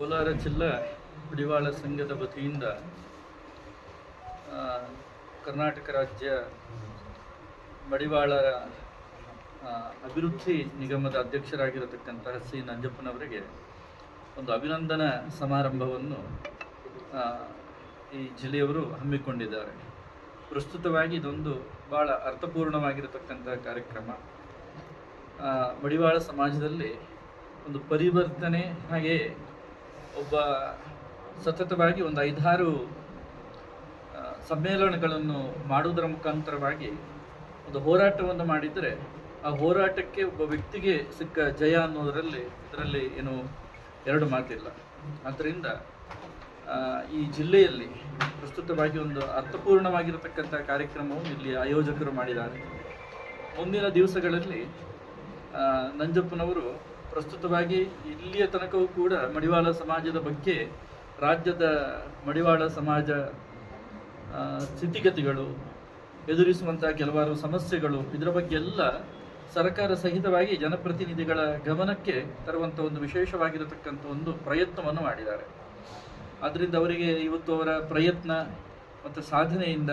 ಕೋಲಾರ ಜಿಲ್ಲಾ ಬಿಡಿವಾಳ ಸಂಘದ ವತಿಯಿಂದ ಕರ್ನಾಟಕ ರಾಜ್ಯ ಮಡಿವಾಳರ ಅಭಿವೃದ್ಧಿ ನಿಗಮದ ಅಧ್ಯಕ್ಷರಾಗಿರತಕ್ಕಂತಹ ಸಿ. ನಂಜಪ್ಪನವರಿಗೆ ಒಂದು ಅಭಿನಂದನಾ ಸಮಾರಂಭವನ್ನು ಈ ಜಿಲ್ಲೆಯವರು ಹಮ್ಮಿಕೊಂಡಿದ್ದಾರೆ. ಪ್ರಸ್ತುತವಾಗಿ ಇದೊಂದು ಭಾಳ ಅರ್ಥಪೂರ್ಣವಾಗಿರತಕ್ಕಂತಹ ಕಾರ್ಯಕ್ರಮ. ಮಡಿವಾಳ ಸಮಾಜದಲ್ಲಿ ಒಂದು ಪರಿವರ್ತನೆ ಹಾಗೆ ಒಬ್ಬ ಸತತವಾಗಿ ಒಂದು ಐದಾರು ಸಮ್ಮೇಳನಗಳನ್ನು ಮಾಡುವುದರ ಮುಖಾಂತರವಾಗಿ ಒಂದು ಹೋರಾಟವನ್ನು ಮಾಡಿದರೆ ಆ ಹೋರಾಟಕ್ಕೆ ಒಬ್ಬ ವ್ಯಕ್ತಿಗೆ ಸಿಕ್ಕ ಜಯ ಅನ್ನೋದರಲ್ಲಿ ಇದರಲ್ಲಿ ಏನು ಎರಡು ಮಾತಿಲ್ಲ. ಆದ್ದರಿಂದ ಈ ಜಿಲ್ಲೆಯಲ್ಲಿ ಪ್ರಸ್ತುತವಾಗಿ ಒಂದು ಅರ್ಥಪೂರ್ಣವಾಗಿರತಕ್ಕಂಥ ಕಾರ್ಯಕ್ರಮವು ಇಲ್ಲಿ ಆಯೋಜಕರು ಮಾಡಿದ್ದಾರೆ. ಮುಂದಿನ ದಿವಸಗಳಲ್ಲಿ ನಂಜಪ್ಪನವರು ಪ್ರಸ್ತುತವಾಗಿ ಇಲ್ಲಿಯ ತನಕವೂ ಕೂಡ ಮಡಿವಾಳ ಸಮಾಜದ ಬಗ್ಗೆ ರಾಜ್ಯದ ಮಡಿವಾಳ ಸಮಾಜ ಸ್ಥಿತಿಗತಿಗಳು, ಎದುರಿಸುವಂತಹ ಕೆಲವಾರು ಸಮಸ್ಯೆಗಳು, ಇದರ ಬಗ್ಗೆ ಎಲ್ಲ ಸರ್ಕಾರ ಸಹಿತವಾಗಿ ಜನಪ್ರತಿನಿಧಿಗಳ ಗಮನಕ್ಕೆ ತರುವಂಥ ಒಂದು ವಿಶೇಷವಾಗಿರತಕ್ಕಂಥ ಒಂದು ಪ್ರಯತ್ನವನ್ನು ಮಾಡಿದ್ದಾರೆ. ಆದ್ದರಿಂದ ಅವರಿಗೆ ಇವತ್ತು ಅವರ ಪ್ರಯತ್ನ ಮತ್ತು ಸಾಧನೆಯಿಂದ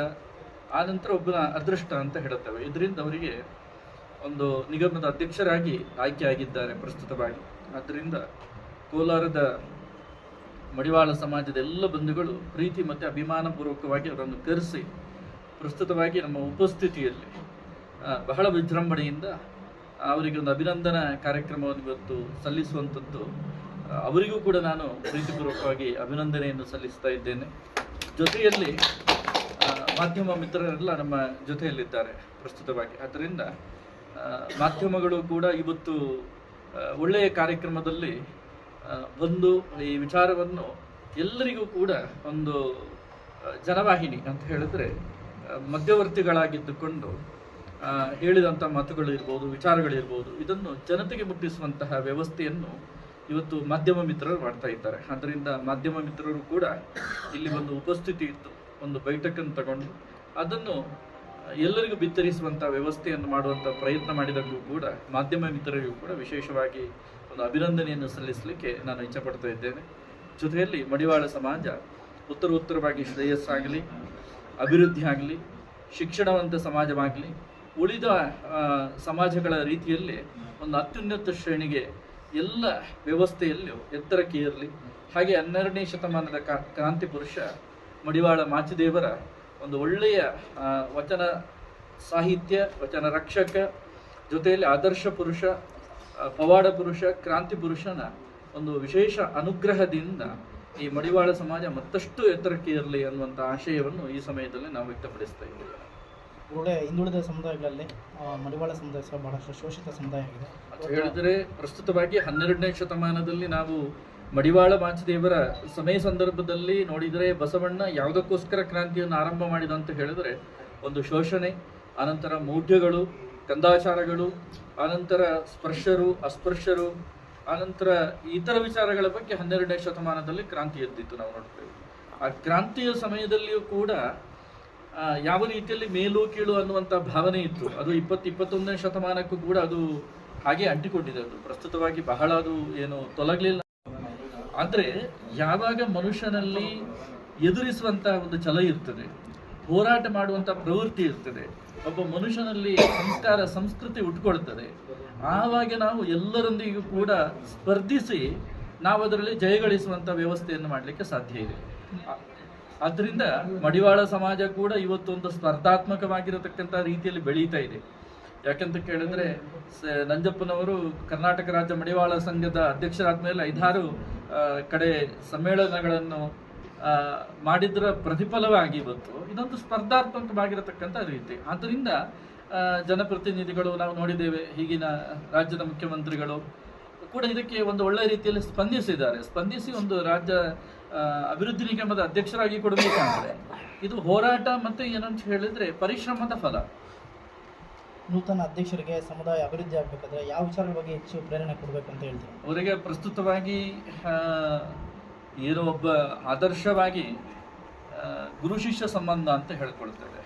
ಆನಂತರ ಒಬ್ಬನ ಅದೃಷ್ಟ ಅಂತ ಹೇಳುತ್ತೇವೆ. ಇದರಿಂದ ಅವರಿಗೆ ಒಂದು ನಿಗಮದ ಅಧ್ಯಕ್ಷರಾಗಿ ಆಯ್ಕೆಯಾಗಿದ್ದಾರೆ ಪ್ರಸ್ತುತವಾಗಿ. ಆದ್ದರಿಂದ ಕೋಲಾರದ ಮಡಿವಾಳ ಸಮಾಜದ ಎಲ್ಲ ಬಂಧುಗಳು ಪ್ರೀತಿ ಮತ್ತು ಅಭಿಮಾನಪೂರ್ವಕವಾಗಿ ಅವರನ್ನು ಕರೆಸಿ ಪ್ರಸ್ತುತವಾಗಿ ನಮ್ಮ ಉಪಸ್ಥಿತಿಯಲ್ಲಿ ಬಹಳ ವಿಜೃಂಭಣೆಯಿಂದ ಅವರಿಗೆ ಒಂದು ಅಭಿನಂದನಾ ಕಾರ್ಯಕ್ರಮವನ್ನು ಇವತ್ತು ಸಲ್ಲಿಸುವಂಥದ್ದು. ಅವರಿಗೂ ಕೂಡ ನಾನು ಪ್ರೀತಿಪೂರ್ವಕವಾಗಿ ಅಭಿನಂದನೆಯನ್ನು ಸಲ್ಲಿಸ್ತಾ ಇದ್ದೇನೆ. ಜೊತೆಯಲ್ಲಿ ಮಾಧ್ಯಮ ಮಿತ್ರರೆಲ್ಲ ನಮ್ಮ ಜೊತೆಯಲ್ಲಿದ್ದಾರೆ ಪ್ರಸ್ತುತವಾಗಿ. ಆದ್ದರಿಂದ ಮಾಧ್ಯಮಗಳು ಕೂಡ ಇವತ್ತು ಒಳ್ಳೆಯ ಕಾರ್ಯಕ್ರಮದಲ್ಲಿ ಬಂದು ಈ ವಿಚಾರವನ್ನು ಎಲ್ಲರಿಗೂ ಕೂಡ ಒಂದು ಜನವಾಹಿನಿ ಅಂತ ಹೇಳಿದ್ರೆ ಮಧ್ಯವರ್ತಿಗಳಾಗಿದ್ದುಕೊಂಡು ಹೇಳಿದಂಥ ಮಾತುಗಳಿರ್ಬೋದು ವಿಚಾರಗಳಿರ್ಬೋದು ಇದನ್ನು ಜನತೆಗೆ ಮುಟ್ಟಿಸುವಂತಹ ವ್ಯವಸ್ಥೆಯನ್ನು ಇವತ್ತು ಮಾಧ್ಯಮ ಮಿತ್ರರು ಮಾಡ್ತಾ ಇದ್ದಾರೆ. ಆದ್ದರಿಂದ ಮಾಧ್ಯಮ ಮಿತ್ರರು ಕೂಡ ಇಲ್ಲಿ ಒಂದು ಉಪಸ್ಥಿತಿ ಇತ್ತು ಒಂದು ಬೈಠಕನ್ನು ತಗೊಂಡು ಅದನ್ನು ಎಲ್ಲರಿಗೂ ಬಿತ್ತರಿಸುವಂಥ ವ್ಯವಸ್ಥೆಯನ್ನು ಮಾಡುವಂಥ ಪ್ರಯತ್ನ ಮಾಡಿದಕ್ಕೂ ಕೂಡ ಮಾಧ್ಯಮ ಮಿತ್ರರಿಗೂ ಕೂಡ ವಿಶೇಷವಾಗಿ ಒಂದು ಅಭಿನಂದನೆಯನ್ನು ಸಲ್ಲಿಸಲಿಕ್ಕೆ ನಾನು ಇಚ್ಛಪಡ್ತಾ ಇದ್ದೇನೆ. ಜೊತೆಯಲ್ಲಿ ಮಡಿವಾಳ ಸಮಾಜ ಉತ್ತರ ಉತ್ತರವಾಗಿ ಶ್ರೇಯಸ್ಸಾಗಲಿ ಅಭಿವೃದ್ಧಿ ಆಗಲಿ ಶಿಕ್ಷಣವಂತ ಸಮಾಜವಾಗಲಿ, ಉಳಿದ ಸಮಾಜಗಳ ರೀತಿಯಲ್ಲಿ ಒಂದು ಅತ್ಯುನ್ನತ ಶ್ರೇಣಿಗೆ ಎಲ್ಲ ವ್ಯವಸ್ಥೆಯಲ್ಲೂ ಎತ್ತರಕ್ಕೆ ಇರಲಿ ಹಾಗೆ ಹನ್ನೆರಡನೇ ಶತಮಾನದ ಕ್ರಾಂತಿ ಪುರುಷ ಮಡಿವಾಳ ಮಾಚಿದೇವರ ಒಂದು ಒಳ್ಳೆಯ ವಚನ ಸಾಹಿತ್ಯ ವಚನ ರಕ್ಷಕ ಜೊತೆಯಲ್ಲಿ ಆದರ್ಶ ಪುರುಷ ಪವಾಡ ಪುರುಷ ಕ್ರಾಂತಿ ಪುರುಷನ ಒಂದು ವಿಶೇಷ ಅನುಗ್ರಹದಿಂದ ಈ ಮಡಿವಾಳ ಸಮಾಜ ಮತ್ತಷ್ಟು ಎತ್ತರಕ್ಕೆ ಇರಲಿ ಅನ್ನುವಂಥ ಆಶಯವನ್ನು ಈ ಸಮಯದಲ್ಲಿ ನಾವು ವ್ಯಕ್ತಪಡಿಸ್ತಾ ಇದ್ದೇವೆ. ಒಳ್ಳೆ ಹಿಂದುಳಿದ ಸಮುದಾಯಗಳಲ್ಲಿ ಮಡಿವಾಳ ಸಮುದಾಯ ಸಹ ಬಹಳಷ್ಟು ಶೋಷಿತ ಸಮುದಾಯ ಆಗಿದೆ. ಅಂತ ಹೇಳಿದರೆ ಪ್ರಸ್ತುತವಾಗಿ ಹನ್ನೆರಡನೇ ಶತಮಾನದಲ್ಲಿ ನಾವು ಮಡಿವಾಳ ಮಾಚದೇವರ ಸಮಯ ಸಂದರ್ಭದಲ್ಲಿ ನೋಡಿದರೆ ಬಸವಣ್ಣ ಯಾವುದಕ್ಕೋಸ್ಕರ ಕ್ರಾಂತಿಯನ್ನು ಆರಂಭ ಮಾಡಿದ ಅಂತ ಹೇಳಿದ್ರೆ ಒಂದು ಶೋಷಣೆ, ಆನಂತರ ಮೌಢ್ಯಗಳು ಕಂದಾಚಾರಗಳು, ಆನಂತರ ಸ್ಪರ್ಶರು, ಅಸ್ಪರ್ಶರು, ಆನಂತರ ಇತರ ವಿಚಾರಗಳ ಬಗ್ಗೆ ಹನ್ನೆರಡನೇ ಶತಮಾನದಲ್ಲಿ ಕ್ರಾಂತಿ ಎದ್ದಿತ್ತು ನಾವು ನೋಡ್ತೇವೆ. ಆ ಕ್ರಾಂತಿಯ ಸಮಯದಲ್ಲಿಯೂ ಕೂಡ ಯಾವ ರೀತಿಯಲ್ಲಿ ಮೇಲು ಕೀಳು ಅನ್ನುವಂಥ ಭಾವನೆ ಇತ್ತು. ಅದು ಇಪ್ಪತ್ತು, ಇಪ್ಪತ್ತೊಂದನೇ ಶತಮಾನಕ್ಕೂ ಕೂಡ ಅದು ಹಾಗೆ ಅಂಟಿಕೊಂಡಿದೆ. ಅದು ಪ್ರಸ್ತುತವಾಗಿ ಬಹಳ ಅದು ಏನು ತೊಲಗಲಿಲ್ಲ. ಆದರೆ ಯಾವಾಗ ಮನುಷ್ಯನಲ್ಲಿ ಎದುರಿಸುವಂತಹ ಒಂದು ಛಲ ಇರ್ತದೆ, ಹೋರಾಟ ಮಾಡುವಂಥ ಪ್ರವೃತ್ತಿ ಇರ್ತದೆ, ಒಬ್ಬ ಮನುಷ್ಯನಲ್ಲಿ ಸಂಸ್ಕಾರ, ಸಂಸ್ಕೃತಿ ಉಟ್ಕೊಳ್ತದೆ, ಆವಾಗ ನಾವು ಎಲ್ಲರೊಂದಿಗೂ ಕೂಡ ಸ್ಪರ್ಧಿಸಿ ನಾವು ಅದರಲ್ಲಿ ಜಯಗಳಿಸುವಂಥ ವ್ಯವಸ್ಥೆಯನ್ನು ಮಾಡಲಿಕ್ಕೆ ಸಾಧ್ಯ ಇದೆ. ಆದ್ರಿಂದ ಮಡಿವಾಳ ಸಮಾಜ ಕೂಡ ಇವತ್ತೊಂದು ಸ್ಪರ್ಧಾತ್ಮಕವಾಗಿರತಕ್ಕಂಥ ರೀತಿಯಲ್ಲಿ ಬೆಳೀತಾ ಇದೆ. ಯಾಕಂತ ಕೇಳಿದ್ರೆ ನಂಜಪ್ಪನವರು ಕರ್ನಾಟಕ ರಾಜ್ಯ ಮಡಿವಾಳ ಸಂಘದ ಅಧ್ಯಕ್ಷರಾದ ಮೇಲೆ ಐದಾರು ಕಡೆ ಸಮ್ಮೇಳನಗಳನ್ನು ಮಾಡಿದ್ರ ಪ್ರತಿಫಲವಾಗಿ ಇವತ್ತು ಇದೊಂದು ಸ್ಪರ್ಧಾತ್ಮಕವಾಗಿರತಕ್ಕಂಥ ರೀತಿ. ಆದ್ದರಿಂದ ಜನಪ್ರತಿನಿಧಿಗಳು ನಾವು ನೋಡಿದ್ದೇವೆ, ಈಗಿನ ರಾಜ್ಯದ ಮುಖ್ಯಮಂತ್ರಿಗಳು ಕೂಡ ಇದಕ್ಕೆ ಒಂದು ಒಳ್ಳೆ ರೀತಿಯಲ್ಲಿ ಸ್ಪಂದಿಸಿದ್ದಾರೆ. ಸ್ಪಂದಿಸಿ ಒಂದು ರಾಜ್ಯ ಅಭಿವೃದ್ಧಿ ನಿಗಮದ ಅಧ್ಯಕ್ಷರಾಗಿ ಕೊಡಬೇಕಂದ್ರೆ, ಇದು ಹೋರಾಟ ಮತ್ತು ಏನಂತ ಹೇಳಿದ್ರೆ ಪರಿಶ್ರಮದ ಫಲ. ನೂತನ ಅಧ್ಯಕ್ಷರಿಗೆ ಸಮುದಾಯ ಅಭಿವೃದ್ಧಿ ಆಗಬೇಕಾದ್ರೆ ಯಾವ ವಿಚಾರದ ಬಗ್ಗೆ ಹೆಚ್ಚು ಪ್ರೇರಣೆ ಕೊಡಬೇಕು ಅಂತ ಹೇಳ್ತೀವಿ ಅವರಿಗೆ ಪ್ರಸ್ತುತವಾಗಿ ಏನೋ ಒಬ್ಬ ಆದರ್ಶವಾಗಿ ಗುರು ಶಿಷ್ಯ ಸಂಬಂಧ ಅಂತ ಹೇಳ್ಕೊಳ್ತೇವೆ.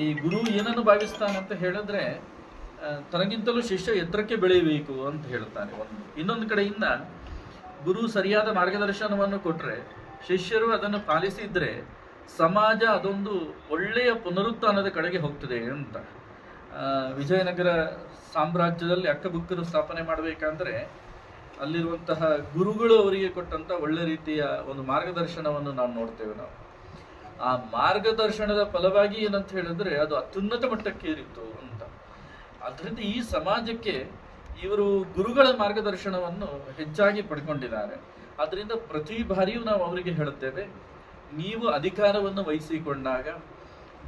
ಈ ಗುರು ಏನನ್ನು ಭಾವಿಸ್ತಾನಂತ ಹೇಳಿದ್ರೆ ತನಗಿಂತಲೂ ಶಿಷ್ಯ ಎತ್ತರಕ್ಕೆ ಬೆಳೆಯಬೇಕು ಅಂತ ಹೇಳ್ತಾನೆ ಒಂದು. ಇನ್ನೊಂದು ಕಡೆಯಿಂದ, ಗುರು ಸರಿಯಾದ ಮಾರ್ಗದರ್ಶನವನ್ನು ಕೊಟ್ಟರೆ ಶಿಷ್ಯರು ಅದನ್ನು ಪಾಲಿಸಿದ್ರೆ, ಸಮಾಜ ಅದೊಂದು ಒಳ್ಳೆಯ ಪುನರುತ್ಥಾನದ ಕಡೆಗೆ ಹೋಗ್ತದೆ ಅಂತ. ವಿಜಯನಗರ ಸಾಮ್ರಾಜ್ಯದಲ್ಲಿ ಅಕ್ಕಬುಕ್ಕರು ಸ್ಥಾಪನೆ ಮಾಡಬೇಕಂದ್ರೆ ಅಲ್ಲಿರುವಂತಹ ಗುರುಗಳು ಅವರಿಗೆ ಕೊಟ್ಟಂತ ಒಳ್ಳೆ ರೀತಿಯ ಒಂದು ಮಾರ್ಗದರ್ಶನವನ್ನು ನಾವು ನೋಡ್ತೇವೆ ನಾವು. ಆ ಮಾರ್ಗದರ್ಶನದ ಫಲವಾಗಿ ಏನಂತ ಹೇಳಿದ್ರೆ ಅದು ಅತ್ಯುನ್ನತ ಮಟ್ಟಕ್ಕೆ ಏರಿತ್ತು ಅಂತ. ಅದರಿಂದ ಈ ಸಮಾಜಕ್ಕೆ ಇವರು ಗುರುಗಳ ಮಾರ್ಗದರ್ಶನವನ್ನು ಹೆಚ್ಚಾಗಿ ಪಡ್ಕೊಂಡಿದ್ದಾರೆ. ಅದರಿಂದ ಪ್ರತಿ ಬಾರಿಯೂ ನಾವು ಅವರಿಗೆ ಹೇಳುತ್ತೇವೆ, ನೀವು ಅಧಿಕಾರವನ್ನು ವಹಿಸಿಕೊಂಡಾಗ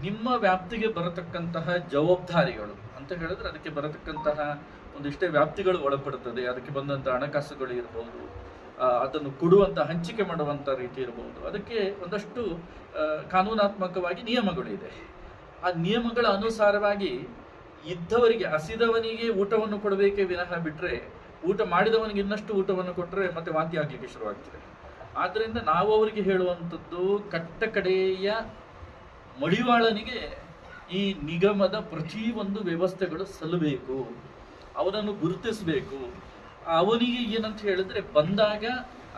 ನಿಮ್ಮ ವ್ಯಾಪ್ತಿಗೆ ಬರತಕ್ಕಂತಹ ಜವಾಬ್ದಾರಿಗಳು ಅಂತ ಹೇಳಿದ್ರೆ ಅದಕ್ಕೆ ಬರತಕ್ಕಂತಹ ಒಂದಿಷ್ಟೇ ವ್ಯಾಪ್ತಿಗಳು ಒಳಪಡುತ್ತದೆ. ಅದಕ್ಕೆ ಬಂದಂತ ಹಣಕಾಸುಗಳು ಇರಬಹುದು ಅದನ್ನು ಕೊಡುವಂತ, ಹಂಚಿಕೆ ಮಾಡುವಂತ ರೀತಿ ಇರಬಹುದು ಅದಕ್ಕೆ ಒಂದಷ್ಟು ಕಾನೂನಾತ್ಮಕವಾಗಿ ನಿಯಮಗಳು ಇದೆ. ಆ ನಿಯಮಗಳ ಅನುಸಾರವಾಗಿ ಇದ್ದವರಿಗೆ, ಹಸಿದವನಿಗೆ ಊಟವನ್ನು ಕೊಡಬೇಕೇ ವಿನಃ ಬಿಟ್ಟರೆ ಊಟ ಮಾಡಿದವನಿಗೆ ಇನ್ನಷ್ಟು ಊಟವನ್ನು ಕೊಟ್ಟರೆ ಮತ್ತೆ ವಾಂತಿ ಆಗ್ಲಿಕ್ಕೆ ಶುರುವಾಗ್ತದೆ. ಆದ್ದರಿಂದ ನಾವು ಅವರಿಗೆ ಹೇಳುವಂಥದ್ದು ಕಟ್ಟ ಕಡೆಯ ಮಡಿವಾಳನಿಗೆ ಈ ನಿಗಮದ ಪ್ರತಿ ಒಂದು ವ್ಯವಸ್ಥೆಗಳು ಸಲ್ಲಬೇಕು, ಅವನನ್ನು ಗುರುತಿಸಬೇಕು. ಅವನಿಗೆ ಏನಂತ ಹೇಳಿದ್ರೆ ಬಂದಾಗ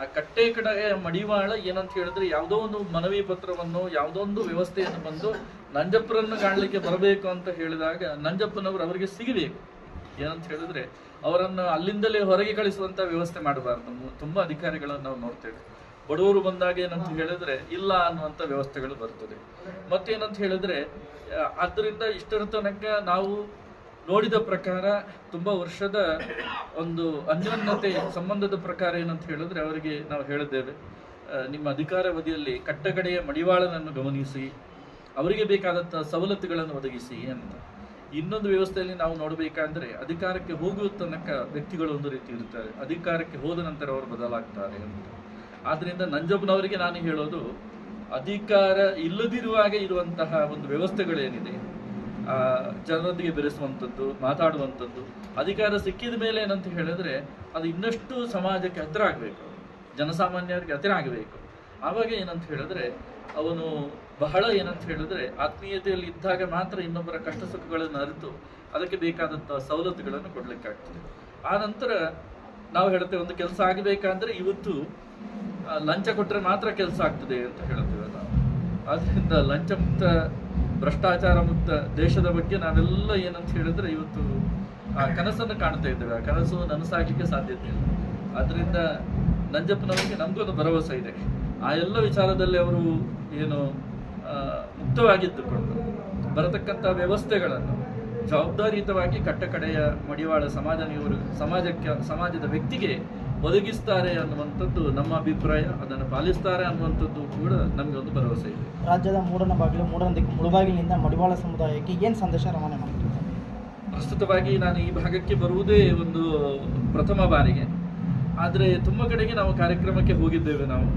ಆ ಕಟ್ಟೆ ಕಡೆ ಮಡಿವಾಳ ಏನಂತ ಹೇಳಿದ್ರೆ ಯಾವುದೋ ಒಂದು ಮನವಿ ಪತ್ರವನ್ನು, ಯಾವುದೋ ಒಂದು ವ್ಯವಸ್ಥೆಯನ್ನು ಬಂದು ನಂಜಪ್ಪರನ್ನು ಕಾಣಲಿಕ್ಕೆ ಬರಬೇಕು ಅಂತ ಹೇಳಿದಾಗ ನಂಜಪ್ಪನವರು ಅವರಿಗೆ ಸಿಗಬೇಕು. ಏನಂತ ಹೇಳಿದ್ರೆ ಅವರನ್ನು ಅಲ್ಲಿಂದಲೇ ಹೊರಗೆ ಕಳಿಸುವಂತ ವ್ಯವಸ್ಥೆ ಮಾಡಬಾರ್ದು. ತುಂಬಾ ಅಧಿಕಾರಿಗಳನ್ನು ನಾವು ನೋಡ್ತೇವೆ ಬಡವರು ಬಂದಾಗ ಏನಂತ ಹೇಳಿದ್ರೆ ಇಲ್ಲ ಅನ್ನುವಂತ ವ್ಯವಸ್ಥೆಗಳು ಬರ್ತದೆ. ಮತ್ತೇನಂತ ಹೇಳಿದ್ರೆ ಅದರಿಂದ ಇಷ್ಟರ ತನಕ ನಾವು ನೋಡಿದ ಪ್ರಕಾರ ತುಂಬಾ ವರ್ಷದ ಒಂದು ಅನ್ಯೋನ್ಯತೆ ಸಂಬಂಧದ ಪ್ರಕಾರ ಏನಂತ ಹೇಳಿದ್ರೆ ಅವರಿಗೆ ನಾವು ಹೇಳಿದ್ದೇವೆ. ನಿಮ್ಮ ಅಧಿಕಾರಾವಧಿಯಲ್ಲಿ ಕಟ್ಟಕಡೆಯ ಮಡಿವಾಳನನ್ನು ಗಮನಿಸಿ, ಅವರಿಗೆ ಬೇಕಾದಂತಹ ಸವಲತ್ತುಗಳನ್ನು ಒದಗಿಸಿ ಅಂತ. ಇನ್ನೊಂದು ವ್ಯವಸ್ಥೆಯಲ್ಲಿ ನಾವು ನೋಡಬೇಕಂದ್ರೆ ಅಧಿಕಾರಕ್ಕೆ ಹೋಗುವ ತನಕ ವ್ಯಕ್ತಿಗಳು ಒಂದು ರೀತಿ ಇರ್ತಾರೆ ಅಧಿಕಾರಕ್ಕೆ ಹೋದ ನಂತರ ಅವರು ಬದಲಾಗ್ತಾರೆ ಅಂತ. ಆದ್ರಿಂದ ನಂಜಪ್ಪನವರಿಗೆ ನಾನು ಹೇಳೋದು, ಅಧಿಕಾರ ಇಲ್ಲದಿರುವಾಗ ಇರುವಂತಹ ಒಂದು ವ್ಯವಸ್ಥೆಗಳೇನಿದೆ ಜನರೊಂದಿಗೆ ಬೆರೆಸುವಂಥದ್ದು, ಮಾತಾಡುವಂಥದ್ದು, ಅಧಿಕಾರ ಸಿಕ್ಕಿದ ಮೇಲೆ ಏನಂತ ಹೇಳಿದ್ರೆ ಅದು ಇನ್ನಷ್ಟು ಸಮಾಜಕ್ಕೆ ಹತ್ತಿರ ಆಗಬೇಕು, ಜನಸಾಮಾನ್ಯರಿಗೆ ಹತ್ತಿರ ಆಗಬೇಕು. ಆವಾಗ ಏನಂತ ಹೇಳಿದ್ರೆ, ಅವನು ಬಹಳ ಏನಂತ ಹೇಳಿದ್ರೆ ಆತ್ಮೀಯತೆಯಲ್ಲಿ ಇದ್ದಾಗ ಮಾತ್ರ ಇನ್ನೊಬ್ಬರ ಕಷ್ಟ ಸುಖಗಳನ್ನು ಅರಿತು ಅದಕ್ಕೆ ಬೇಕಾದಂತಹ ಸವಲತ್ತುಗಳನ್ನು ಕೊಡ್ಲಿಕ್ಕಾಗ್ತದೆ. ಆ ನಂತರ ನಾವು ಹೇಳ್ತೇವೆ ಒಂದು ಕೆಲಸ ಆಗಬೇಕಂದ್ರೆ ಇವತ್ತು ಲಂಚ ಕೊಟ್ಟರೆ ಮಾತ್ರ ಕೆಲಸ ಆಗ್ತದೆ ಅಂತ ಹೇಳ್ತೇವೆ ನಾವು. ಆದ್ದರಿಂದ ಲಂಚ ಮುಕ್ತ, ಭ್ರಷ್ಟಾಚಾರ ಮುಕ್ತ ದೇಶದ ಬಗ್ಗೆ ನಾವೆಲ್ಲ ಏನಂತ ಹೇಳಿದ್ರೆ ಇವತ್ತು ಆ ಕನಸನ್ನು ಕಾಣ್ತಾ ಇದ್ದೇವೆ. ಆ ಕನಸು ನನಸಾಗಲಿಕ್ಕೆ ಸಾಧ್ಯತೆ ಇಲ್ಲ. ಆದ್ರಿಂದ ನಂಜಪ್ಪನವರಿಗೆ ನಮಗೊಂದು ಭರವಸೆ ಇದೆ. ಆ ಎಲ್ಲ ವಿಚಾರದಲ್ಲಿ ಅವರು ಏನು ಮುಕ್ತವಾಗಿದ್ದುಕೊಂಡು ಬರತಕ್ಕಂಥ ವ್ಯವಸ್ಥೆಗಳನ್ನು ಜವಾಬ್ದಾರಿಯುತವಾಗಿ ಕಟ್ಟಕಡೆಯ ಮಡಿವಾಳ ಸಮಾಜ ಸಮಾಜಕ್ಕೆ, ಸಮಾಜದ ವ್ಯಕ್ತಿಗೆ ಒದಗಿಸ್ತಾರೆ ಅನ್ನುವಂಥದ್ದು ನಮ್ಮ ಅಭಿಪ್ರಾಯ ಅದನ್ನು ಪಾಲಿಸ್ತಾರೆ ಅನ್ನುವಂಥದ್ದು ಕೂಡ ನಮಗೆ ಒಂದು ಭರವಸೆ ಇದೆ. ರಾಜ್ಯದ ಮೂಡನ ಬಾಗಿಲು ಮೂಡನ ದಿಕ್ಕು ಮುಳುಬಾಗಿಲಿನಿಂದ ಮಡಿವಾಳ ಸಮುದಾಯಕ್ಕೆ ಏನು ಸಂದೇಶ ರವಾನೆ ಮಾಡ್ತಾರೆ? ಪ್ರಸ್ತುತವಾಗಿ ನಾನು ಈ ಭಾಗಕ್ಕೆ ಬರುವುದೇ ಒಂದು ಪ್ರಥಮ ಬಾರಿಗೆ. ಆದರೆ ತುಂಬ ಕಡೆಗೆ ನಾವು ಕಾರ್ಯಕ್ರಮಕ್ಕೆ ಹೋಗಿದ್ದೇವೆ ನಾವು.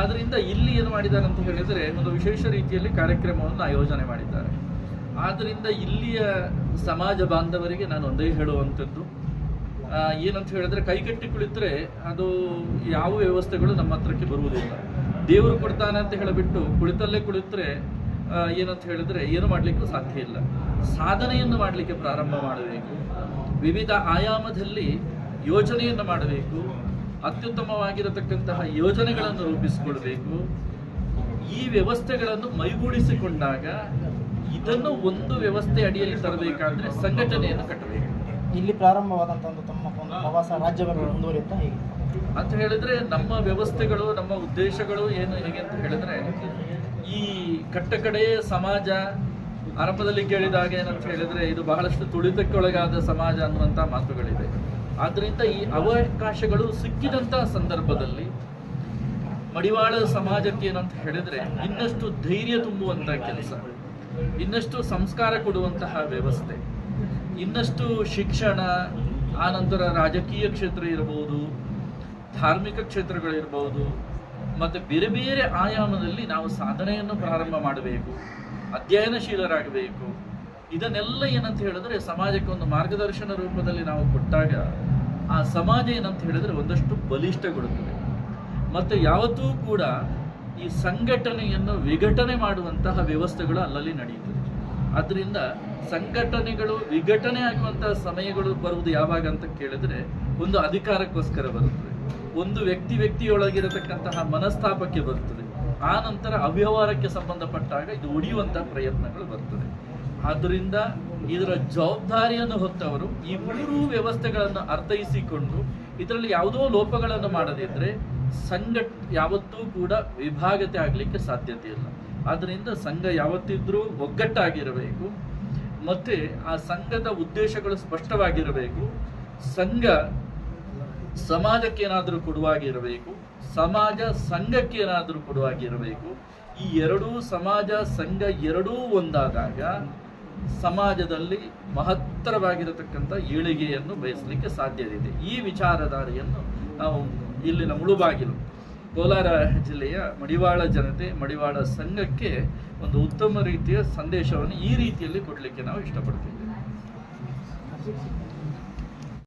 ಆದ್ದರಿಂದ ಇಲ್ಲಿ ಏನು ಮಾಡಿದ್ದಾರೆ ಅಂತ ಹೇಳಿದರೆ ಒಂದು ವಿಶೇಷ ರೀತಿಯಲ್ಲಿ ಕಾರ್ಯಕ್ರಮವನ್ನು ಆಯೋಜನೆ ಮಾಡಿದ್ದಾರೆ. ಆದ್ದರಿಂದ ಇಲ್ಲಿಯ ಸಮಾಜ ಬಾಂಧವರಿಗೆ ನಾನು ಒಂದೇ ಹೇಳುವಂಥದ್ದು. ಏನಂತ ಹೇಳಿದ್ರೆ ಕೈಗೆಟ್ಟಿ ಕುಳಿತರೆ ಅದು ಯಾವ ವ್ಯವಸ್ಥೆಗಳು ನಮ್ಮ ಹತ್ರಕ್ಕೆ ಬರುವುದಿಲ್ಲ. ದೇವರು ಕೊಡ್ತಾನೆ ಅಂತ ಹೇಳಿಬಿಟ್ಟು ಕುಳಿತಲ್ಲೇ ಕುಳಿತರೆ ಏನಂತ ಹೇಳಿದ್ರೆ ಏನು ಮಾಡಲಿಕ್ಕೂ ಸಾಧ್ಯ ಇಲ್ಲ. ಸಾಧನೆಯನ್ನು ಮಾಡಲಿಕ್ಕೆ ಪ್ರಾರಂಭ ಮಾಡಬೇಕು. ವಿವಿಧ ಆಯಾಮದಲ್ಲಿ ಯೋಜನೆಯನ್ನು ಮಾಡಬೇಕು. ಅತ್ಯುತ್ತಮವಾಗಿರತಕ್ಕಂತಹ ಯೋಜನೆಗಳನ್ನು ರೂಪಿಸಿಕೊಳ್ಬೇಕು. ಈ ವ್ಯವಸ್ಥೆಗಳನ್ನು ಮೈಗೂಡಿಸಿಕೊಂಡಾಗ ಇದನ್ನು ಒಂದು ವ್ಯವಸ್ಥೆ ಅಡಿಯಲ್ಲಿ ತರಬೇಕಾದ್ರೆ ಸಂಘಟನೆಯನ್ನು ಕಟ್ಟಬೇಕು. ಇಲ್ಲಿ ಪ್ರಾರಂಭವಾದಂಥ ಒಂದು ತಮ್ಮ ಒಂದು ಪ್ರವಾಸ ರಾಜ್ಯವನ್ನು ಮುಂದುವರಿಯುತ್ತಾ ಹೇಗೆ? ಅಂತ ಹೇಳಿದ್ರೆ ನಮ್ಮ ವ್ಯವಸ್ಥೆಗಳು, ನಮ್ಮ ಉದ್ದೇಶಗಳು ಏನು, ಹೇಗೆ ಅಂತ ಹೇಳಿದ್ರೆ ಈ ಕಟ್ಟಕಡೆ ಸಮಾಜ ಆರಂಭದಲ್ಲಿ ಹಾಗೆ ಏನಂತ ಹೇಳಿದ್ರೆ ಇದು ಬಹಳಷ್ಟು ತುಳಿತಕ್ಕೊಳಗಾದ ಸಮಾಜ ಅನ್ನುವಂಥ ಮಾತುಗಳಿದೆ. ಆದ್ರಿಂದ ಈ ಅವಕಾಶಗಳು ಸಿಕ್ಕಿದಂತ ಸಂದರ್ಭದಲ್ಲಿ ಮಡಿವಾಳ ಸಮಾಜಕ್ಕೆ ಏನಂತ ಹೇಳಿದ್ರೆ ಇನ್ನಷ್ಟು ಧೈರ್ಯ ತುಂಬುವಂತ ಕೆಲಸ, ಇನ್ನಷ್ಟು ಸಂಸ್ಕಾರ ಕೊಡುವಂತಹ ವ್ಯವಸ್ಥೆ. ಇನ್ನಷ್ಟು ಶಿಕ್ಷಣ, ಆನಂತರ ರಾಜಕೀಯ ಕ್ಷೇತ್ರ ಇರಬಹುದು, ಧಾರ್ಮಿಕ ಕ್ಷೇತ್ರಗಳಿರ್ಬೋದು ಮತ್ತು ಬೇರೆ ಬೇರೆ ಆಯಾಮದಲ್ಲಿ ನಾವು ಸಾಧನೆಯನ್ನು ಪ್ರಾರಂಭ ಮಾಡಬೇಕು, ಅಧ್ಯಯನಶೀಲರಾಗಬೇಕು. ಇದನ್ನೆಲ್ಲ ಏನಂತ ಹೇಳಿದ್ರೆ ಸಮಾಜಕ್ಕೆ ಒಂದು ಮಾರ್ಗದರ್ಶನ ರೂಪದಲ್ಲಿ ನಾವು ಕೊಟ್ಟಾಗ ಆ ಸಮಾಜ ಏನಂತ ಹೇಳಿದ್ರೆ ಒಂದಷ್ಟು ಬಲಿಷ್ಠಗೊಳ್ಳುತ್ತದೆ. ಮತ್ತು ಯಾವತ್ತೂ ಕೂಡ ಈ ಸಂಘಟನೆಯನ್ನು ವಿಘಟನೆ ಮಾಡುವಂತಹ ವ್ಯವಸ್ಥೆಗಳು ಅಲ್ಲಲ್ಲಿ ನಡೆಯುತ್ತದೆ. ಅದರಿಂದ ಸಂಘಟನೆಗಳು ವಿಘಟನೆ ಆಗುವಂತಹ ಸಮಯಗಳು ಬರುವುದು ಯಾವಾಗ ಅಂತ ಕೇಳಿದ್ರೆ ಒಂದು ಅಧಿಕಾರಕ್ಕೋಸ್ಕರ ಬರುತ್ತದೆ. ಒಂದು ವ್ಯಕ್ತಿ ವ್ಯಕ್ತಿಯೊಳಗಿರತಕ್ಕಂತಹ ಮನಸ್ತಾಪಕ್ಕೆ ಬರ್ತದೆ ಆ ನಂತರ ಅವ್ಯವಹಾರಕ್ಕೆ ಸಂಬಂಧಪಟ್ಟಾಗ ಇದು ಒಡೆಯುವಂತಹ ಪ್ರಯತ್ನಗಳು ಬರ್ತದೆ. ಆದ್ದರಿಂದ ಇದರ ಜವಾಬ್ದಾರಿಯನ್ನು ಹೊತ್ತವರು ಈ ಮೂರು ವ್ಯವಸ್ಥೆಗಳನ್ನು ಅರ್ಥೈಸಿಕೊಂಡು ಇದರಲ್ಲಿ ಯಾವುದೋ ಲೋಪಗಳನ್ನು ಮಾಡದಿದ್ದರೆ ಸಂಘ ಯಾವತ್ತೂ ಕೂಡ ವಿಭಾಗತೆ ಆಗಲಿಕ್ಕೆ ಸಾಧ್ಯತೆ ಇಲ್ಲ ಆದ್ದರಿಂದ ಸಂಘ ಯಾವತ್ತಿದ್ರೂ ಒಗ್ಗಟ್ಟಾಗಿರಬೇಕು. ಮತ್ತೆ ಆ ಸಂಘದ ಉದ್ದೇಶಗಳು ಸ್ಪಷ್ಟವಾಗಿರಬೇಕು. ಸಂಘ ಸಮಾಜಕ್ಕೆ ಏನಾದರೂ ಕೊಡುವಾಗಿರಬೇಕು. ಸಮಾಜ ಸಂಘಕ್ಕೆ ಏನಾದರೂ ಕೊಡುವಾಗಿರಬೇಕು. ಈ ಎರಡೂ ಸಮಾಜ, ಸಂಘ ಎರಡೂ ಒಂದಾದಾಗ ಸಮಾಜದಲ್ಲಿ ಮಹತ್ತರವಾಗಿರತಕ್ಕಂಥ ಏಳಿಗೆಯನ್ನು ಬಯಸಲಿಕ್ಕೆ ಸಾಧ್ಯವಿದೆ. ಈ ವಿಚಾರಧಾರೆಯನ್ನು ನಾವು ಇಲ್ಲಿನ ಮುಳುಬಾಗಿಲು ಕೋಲಾರ ಜಿಲ್ಲೆಯ ಮಡಿವಾಳ ಜನತೆ, ಮಡಿವಾಳ ಸಂಘಕ್ಕೆ ಒಂದು ಉತ್ತಮ ರೀತಿಯ ಸಂದೇಶವನ್ನು ಈ ರೀತಿಯಲ್ಲಿ ಕೊಡಲಿಕ್ಕೆ ನಾವು ಇಷ್ಟಪಡ್ತೀವಿ.